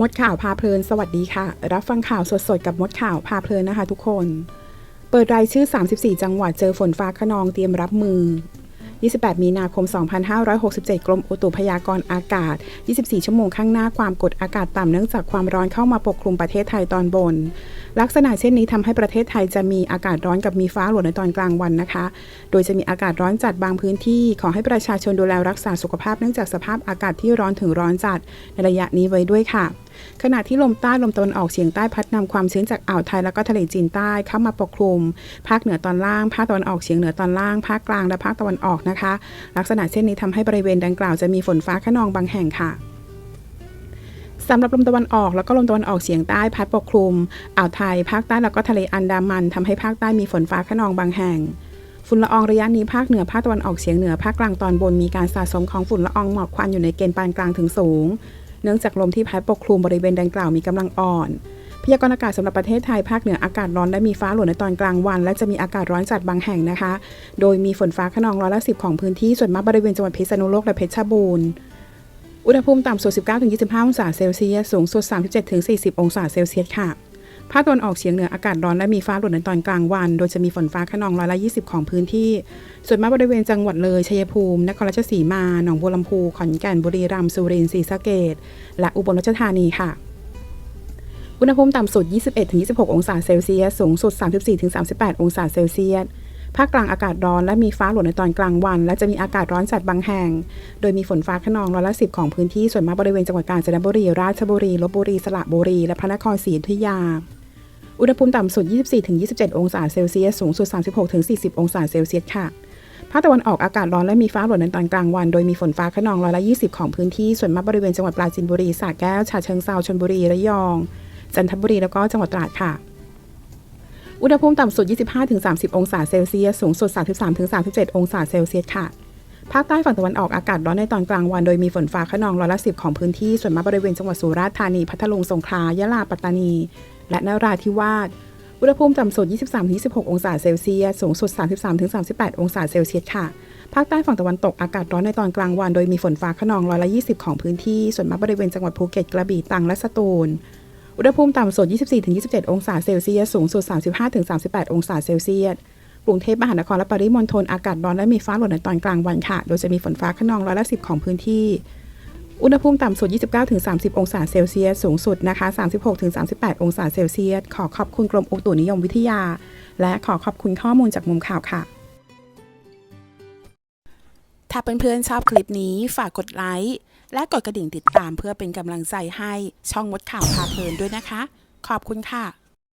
มดข่าวพาเพลินสวัสดีค่ะ รับฟังข่าวสดๆ กับมดข่าวพาเพลินนะคะทุกคน เปิดรายชื่อ 34 จังหวัดเจอฝนฟ้าขนองเตรียมรับมือ 28 มีนาคม 2567 กรมอุตุพยากรณ์อากาศ 24 ชั่วโมงข้างหน้าความกดอากาศต่ำเนื่องจากความร้อนเข้ามาปกคลุมประเทศไทยตอนบน ลักษณะเช่นนี้ทำให้ประเทศไทยจะมีอากาศร้อนกับมีฟ้าหลวในตอนกลางวันนะคะ โดยจะมีอากาศร้อนจัดบางพื้นที่ ขอให้ประชาชนดูแลรักษาสุขภาพเนื่องจากสภาพอากาศที่ร้อนถึงร้อนจัดในระยะนี้ไว้ด้วยค่ะ ขณะที่ลมใต้ลมตะวันออกเฉียงใต้พัดนำความชื้นจากอ่าวไทยแล้วก็ทะเลจีนใต้เข้ามาปกคลุม ภาคเหนือตอนล่าง ภาคตะวันออกเฉียงเหนือตอนล่าง ภาคกลางและภาคตะวันออกนะคะ ลักษณะเช่นนี้ทำให้บริเวณดังกล่าวจะมีฝนฟ้าขนองบางแห่งค่ะสำหรับลมตะวันออกแล้วก็ลมตะวันออกเฉียงใต้พัดปกคลุมอ่าวไทย ภาคใต้แล้วก็ทะเลอันดามันทำให้ภาคใต้มีฝนฟ้าขนองบางแห่งฝุ่นละอองระยะนี้ภาคเหนือภาคตะวันออกเฉียงเหนือภาคกลางตอนบนมีการสะสมของฝุ่นละอองหมอกควันอยู่ในเกณฑ์ปานกลางถึงสูง เนื่องจากลมที่พัดปกคลุมบริเวณดังกล่าวมีกำลังอ่อนพยากรณ์อากาศสำหรับประเทศไทยภาคเหนืออากาศร้อนและมีฟ้าหลวในตอนกลางวัน และจะมีอากาศร้อนจัดบางแห่งนะคะ โดยมีฝนฟ้าขนองร้อยละสิบของพื้นที่ส่วนมากบริเวณจังหวัดพิษณุโลกและเพชรบูรณ์อุณหภูมิต่ำสุด19-25 องศาเซลเซียสสูงสุด37-40 องศาเซลเซียสค่ะ ภาคตะวันออกเฉียงเหนืออากาศร้อนและมีฟ้าหลวในตอนกลางวัน โดยจะมีฝนฟ้าขนองร้อยละ20 ของพื้นที่ ส่วนมากบริเวณจังหวัดเลยชัยภูมิ นครราชสีมา หนองบัวลำพูขอนแก่นบุรีรัมย์สุรินทร์ศรีสะเกษและอุบลราชธานีค่ะอุณหภูมิต่ำสุด 21-26 องศาเซลเซียส สูงสุด 34-38 องศาเซลเซียส ภาคกลางอากาศร้อนและมีฟ้าหลวในตอนกลางวัน และจะมีอากาศร้อนจัดบางแห่ง โดยมีฝนฟ้าขนองร้อยละสิบของพื้นที่ ส่วนมากบริเวณจังหวัดกาญจนบุรี ราชบุรี ลบบุรี สระบุรี และพระนครศรีอยุธยา อุณหภูมิต่ำสุด 24-27 องศาเซลเซียส สูงสุด 36-40 องศาเซลเซียสค่ะ ภาคตะวันออกอากาศร้อนและมีฟ้าหลวในตอนกลางวัน โดยมีฝนฟ้าขนองร้อยละ 20 ของพื้นที่ ส่วนมากบริเวณจังหวัดปราจีนบุรีสระแก้ว ฉะเชิงเทราชลบุรี ระยอง จันทบุรี แล้วก็จังหวัดตราดค่ะ อุณหภูมิต่ำสุด 25-30 องศาเซลเซียส สูงสุด 33-37 องศาเซลเซียสค่ะภาคใต้ฝั่งตะวันออกอากาศร้อนในตอนกลางวัน โดยมีฝนฟ้าขนองร้อยละ10ของพื้นที่ ส่วนมากบริเวณจังหวัดสุราษฎร์ธานี พัทลุง สงขลา ยะลา ปัตตานี และนราธิวาส อุณหภูมิต่ำสุด 23-26 องศาเซลเซียส สูงสุด 33-38 องศาเซลเซียสค่ะ ภาคใต้ฝั่งตะวันตกอากาศร้อนในตอนกลางวัน โดยมีฝนฟ้าขนองร้อยละ 20 ของพื้นที่ ส่วนมากบริเวณจังหวัดภูเก็ตกระบี่ตรังและสตูล อุณหภูมิต่ำสุด 24-27 องศาเซลเซียส สูงสุด 35-38 องศาเซลเซียสกรุงเทพมหานครและปริมณฑลอากาศร้อนและมีฟ้าหลวในตอนกลางวันค่ะ โดยจะมีฝนฟ้าขนองร้อยละ10ของพื้นที่ อุณหภูมิต่ำสุด 29-30 องศาเซลเซียส สูงสุดนะคะ 36-38 องศาเซลเซียส ขอขอบคุณกรมอุตุนิยมวิทยา และขอขอบคุณข้อมูลจากมุมข่าวค่ะ ถ้าเพื่อนๆชอบคลิปนี้ฝากกดไลค์ และกดกระดิ่งติดตามเพื่อเป็นกำลังใจให้ช่องมดข่าวพาเพลินด้วยนะคะ ขอบคุณค่ะ